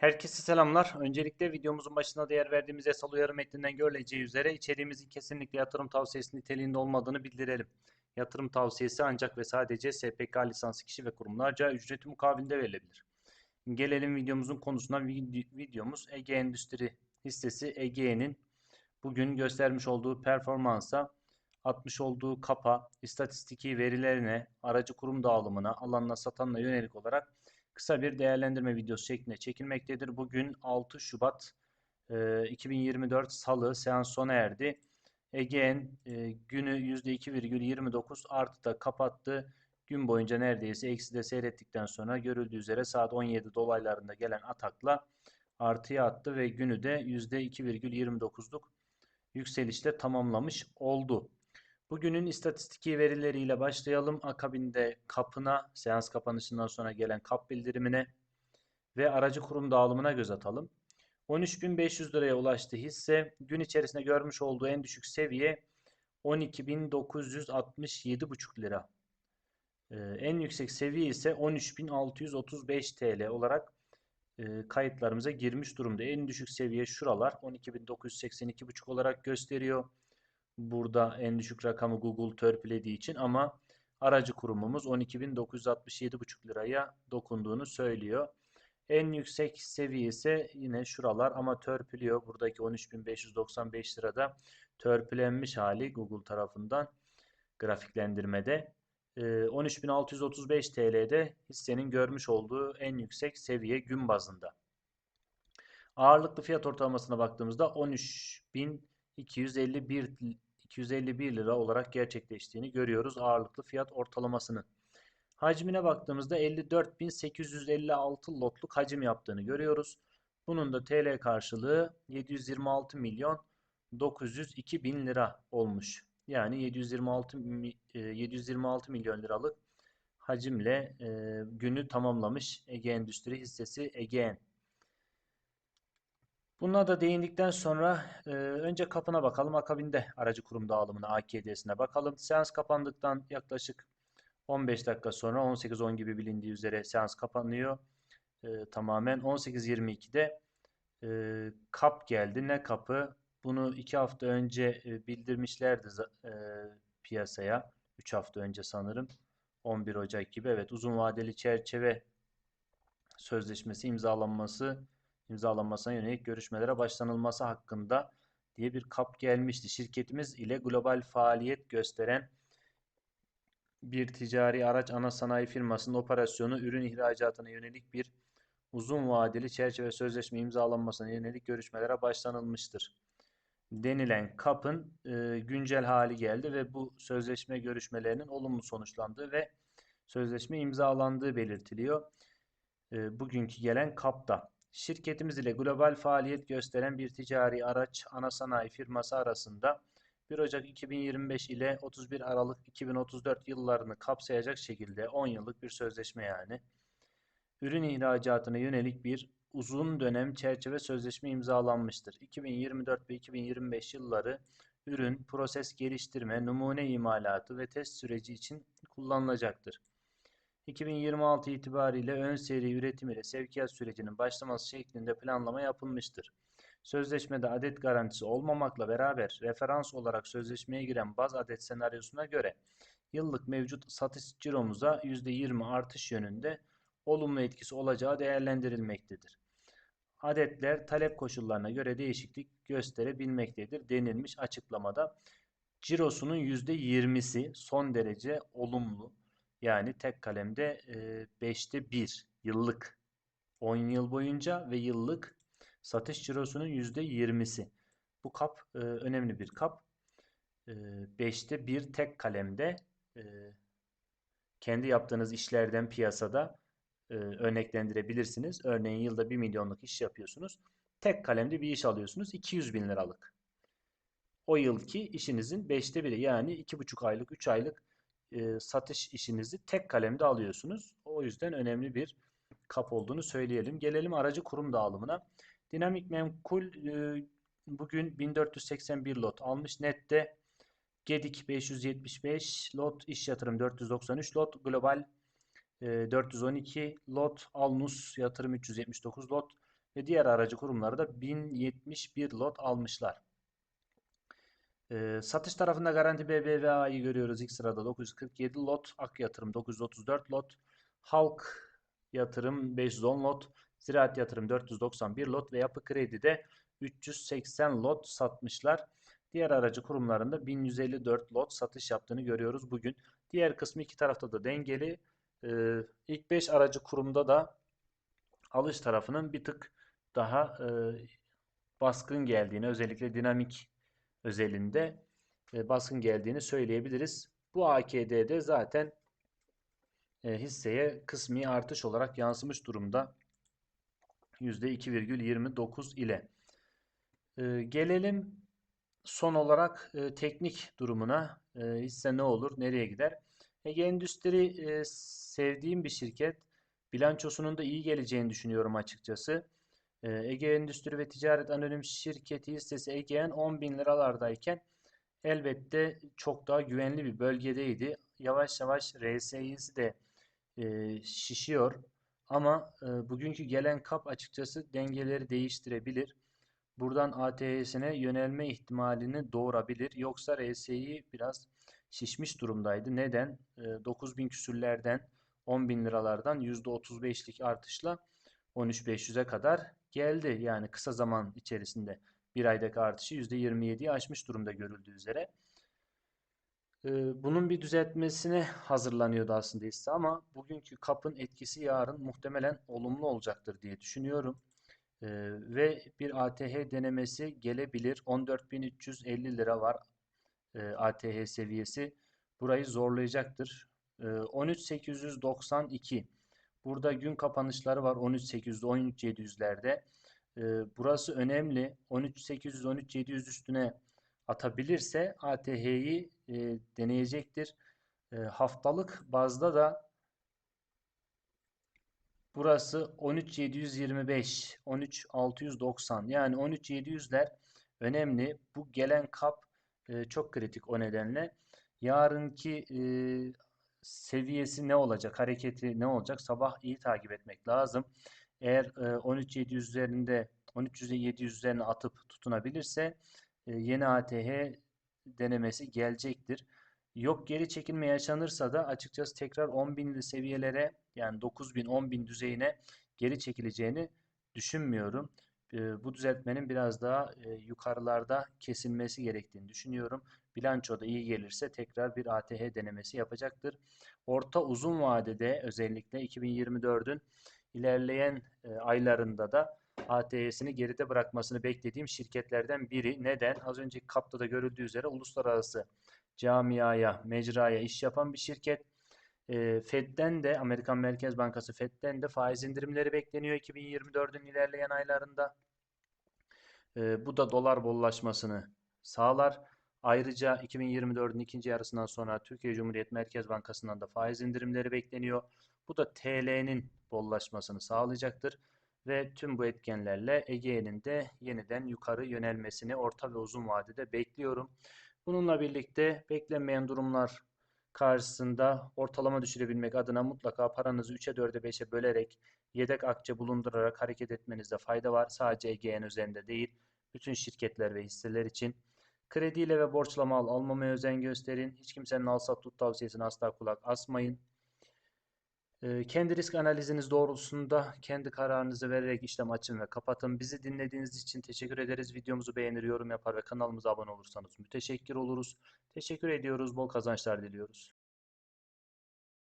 Herkese selamlar. Öncelikle videomuzun başına değer verdiğimiz yasal uyarı metninden görüleceği üzere içeriğimizin kesinlikle yatırım tavsiyesi niteliğinde olmadığını bildirelim. Yatırım tavsiyesi ancak ve sadece SPK lisanslı kişi ve kurumlarca ücreti mukabilinde verilebilir. Gelelim videomuzun konusuna. Videomuz Ege Endüstri hissesi Ege'nin bugün göstermiş olduğu performansa, atmış olduğu kapa, istatistiki verilerine, aracı kurum dağılımına, alanına, satanına yönelik olarak kısa bir değerlendirme videosu şeklinde çekilmektedir. Bugün 6 Şubat e, 2024 Salı seans sona erdi. Ege'nin e, günü %2,29 artıda kapattı. Gün boyunca neredeyse eksi de seyrettikten sonra görüldüğü üzere saat 17 dolaylarında gelen atakla artıya attı ve günü de %2,29'luk yükselişle tamamlamış oldu. Bugünün istatistiki verileriyle başlayalım. Akabinde kapına, seans kapanışından sonra gelen kap bildirimine ve aracı kurum dağılımına göz atalım. 13.500 liraya ulaştı hisse. Gün içerisinde görmüş olduğu en düşük seviye 12.967,5 lira. Ee, en yüksek seviye ise 13.635 TL olarak e, kayıtlarımıza girmiş durumda. En düşük seviye şuralar 12.982,5 olarak gösteriyor. Burada en düşük rakamı Google törpülediği için ama aracı kurumumuz 12.967,5 liraya dokunduğunu söylüyor. En yüksek seviye ise yine şuralar ama törpülüyor. Buradaki 13.595 lirada törpülenmiş hali Google tarafından grafiklendirmede. 13.635 ee, TL'de hissenin görmüş olduğu en yüksek seviye gün bazında. Ağırlıklı fiyat ortalamasına baktığımızda 13.251 251 lira olarak gerçekleştiğini görüyoruz ağırlıklı fiyat ortalamasının. Hacmine baktığımızda 54.856 lotluk hacim yaptığını görüyoruz. Bunun da TL karşılığı 726 milyon 902 bin lira olmuş. Yani 726 726 milyon liralık hacimle e, günü tamamlamış Ege Endüstri hissesi Ege'en. Bunlara da değindikten sonra e, önce kapına bakalım. Akabinde aracı kurum dağılımına AKD'sine bakalım. Seans kapandıktan yaklaşık 15 dakika sonra 18.10 gibi bilindiği üzere seans kapanıyor. E, tamamen 18.22'de e, kap geldi. Ne kapı? Bunu 2 hafta önce e, bildirmişlerdi e, piyasaya. 3 hafta önce sanırım. 11 Ocak gibi. Evet uzun vadeli çerçeve sözleşmesi imzalanması imzalanmasına yönelik görüşmelere başlanılması hakkında diye bir kap gelmişti. Şirketimiz ile global faaliyet gösteren bir ticari araç ana sanayi firmasının operasyonu ürün ihracatına yönelik bir uzun vadeli çerçeve sözleşme imzalanmasına yönelik görüşmelere başlanılmıştır. Denilen kapın e, güncel hali geldi ve bu sözleşme görüşmelerinin olumlu sonuçlandığı ve sözleşme imzalandığı belirtiliyor. E, bugünkü gelen kapta. Şirketimiz ile global faaliyet gösteren bir ticari araç ana sanayi firması arasında 1 Ocak 2025 ile 31 Aralık 2034 yıllarını kapsayacak şekilde 10 yıllık bir sözleşme yani. Ürün ihracatına yönelik bir uzun dönem çerçeve sözleşme imzalanmıştır. 2024 ve 2025 yılları ürün, proses geliştirme, numune imalatı ve test süreci için kullanılacaktır. 2026 itibariyle ön seri üretim ile sevkiyat sürecinin başlaması şeklinde planlama yapılmıştır. Sözleşmede adet garantisi olmamakla beraber referans olarak sözleşmeye giren baz adet senaryosuna göre yıllık mevcut satış ciromuza %20 artış yönünde olumlu etkisi olacağı değerlendirilmektedir. Adetler talep koşullarına göre değişiklik gösterebilmektedir denilmiş açıklamada. Cirosunun %20'si son derece olumlu yani tek kalemde 5'te 1 yıllık 10 yıl boyunca ve yıllık satış cirosunun %20'si. Bu kap e, önemli bir kap. 5'te e, 1 tek kalemde e, kendi yaptığınız işlerden piyasada e, örneklendirebilirsiniz. Örneğin yılda 1 milyonluk iş yapıyorsunuz. Tek kalemde bir iş alıyorsunuz 200 bin liralık. O yılki işinizin 5'te 1'i yani 2,5 aylık 3 aylık e, satış işinizi tek kalemde alıyorsunuz. O yüzden önemli bir kap olduğunu söyleyelim. Gelelim aracı kurum dağılımına. Dinamik Memkul e, bugün 1481 lot almış. Nette Gedik 575 lot, iş yatırım 493 lot, global e, 412 lot, Alnus yatırım 379 lot ve diğer aracı kurumları da 1071 lot almışlar. Ee, satış tarafında Garanti BBVA'yı görüyoruz. İlk sırada 947 lot, Ak Yatırım 934 lot, Halk Yatırım 510 lot, Ziraat Yatırım 491 lot ve Yapı Kredi'de 380 lot satmışlar. Diğer aracı kurumlarında 1154 lot satış yaptığını görüyoruz bugün. Diğer kısmı iki tarafta da dengeli. Ee, ilk 5 aracı kurumda da alış tarafının bir tık daha e, baskın geldiğini özellikle dinamik özelinde e, baskın geldiğini söyleyebiliriz. Bu AKD'de zaten e, hisseye kısmi artış olarak yansımış durumda. %2,29 ile. E, gelelim son olarak teknik durumuna. Hisse ne olur, nereye gider? Ege Endüstri sevdiğim bir şirket. Bilançosunun da iyi geleceğini düşünüyorum açıkçası. E, Ege Endüstri ve Ticaret Anonim Şirketi hissesi Ege'nin 10 bin liralardayken elbette çok daha güvenli bir bölgedeydi. Yavaş yavaş RSI'si de e, şişiyor. Ama e, bugünkü gelen kap açıkçası dengeleri değiştirebilir. Buradan ATH'sine yönelme ihtimalini doğurabilir. Yoksa RSI biraz şişmiş durumdaydı. Neden? E, 9000 küsürlerden 10.000 liralardan %35'lik artışla 13.500'e kadar geldi. Yani kısa zaman içerisinde bir aydaki artışı %27'yi aşmış durumda görüldüğü üzere. Ee, bunun bir düzeltmesine hazırlanıyordu aslında hisse ama bugünkü kapın etkisi yarın muhtemelen olumlu olacaktır diye düşünüyorum. Ee, ve bir ATH denemesi gelebilir. 14.350 lira var e, ATH seviyesi. Burayı zorlayacaktır. Ee, 13.892 Burada gün kapanışları var 13.800, 13.700'lerde. Ee, burası önemli. 13.800, 13.700 üstüne atabilirse ATH'yi e, deneyecektir. E, haftalık bazda da burası 13.725, 13.690 yani 13.700'ler önemli. Bu gelen kap e, çok kritik o nedenle. Yarınki e, seviyesi ne olacak, hareketi ne olacak? Sabah iyi takip etmek lazım. Eğer e, 13.700 üzerinde 13.700 üzerine atıp tutunabilirse e, yeni ATH denemesi gelecektir. Yok geri çekilme yaşanırsa da açıkçası tekrar 10.000'li seviyelere yani 9.000 10.000 düzeyine geri çekileceğini düşünmüyorum. E, bu düzeltmenin biraz daha e, yukarılarda kesilmesi gerektiğini düşünüyorum. Bilanço da iyi gelirse tekrar bir ATH denemesi yapacaktır. Orta uzun vadede özellikle 2024'ün ilerleyen e, aylarında da ATH'sini geride bırakmasını beklediğim şirketlerden biri. Neden? Az önceki kapta da görüldüğü üzere uluslararası camiaya, mecraya iş yapan bir şirket. E, Fed'den de Amerikan Merkez Bankası Fed'den de faiz indirimleri bekleniyor 2024'ün ilerleyen aylarında. E, bu da dolar bollaşmasını sağlar. Ayrıca 2024'ün ikinci yarısından sonra Türkiye Cumhuriyet Merkez Bankası'ndan da faiz indirimleri bekleniyor. Bu da TL'nin bollaşmasını sağlayacaktır. Ve tüm bu etkenlerle Ege'nin de yeniden yukarı yönelmesini orta ve uzun vadede bekliyorum. Bununla birlikte beklenmeyen durumlar karşısında ortalama düşürebilmek adına mutlaka paranızı 3'e 4'e 5'e bölerek yedek akçe bulundurarak hareket etmenizde fayda var. Sadece Ege'nin üzerinde değil, bütün şirketler ve hisseler için. Krediyle ve borçla mal almamaya özen gösterin. Hiç kimsenin al sat tut tavsiyesine asla kulak asmayın. Ee, kendi risk analiziniz doğrultusunda kendi kararınızı vererek işlem açın ve kapatın. Bizi dinlediğiniz için teşekkür ederiz. Videomuzu beğenir, yorum yapar ve kanalımıza abone olursanız müteşekkir oluruz. Teşekkür ediyoruz. Bol kazançlar diliyoruz.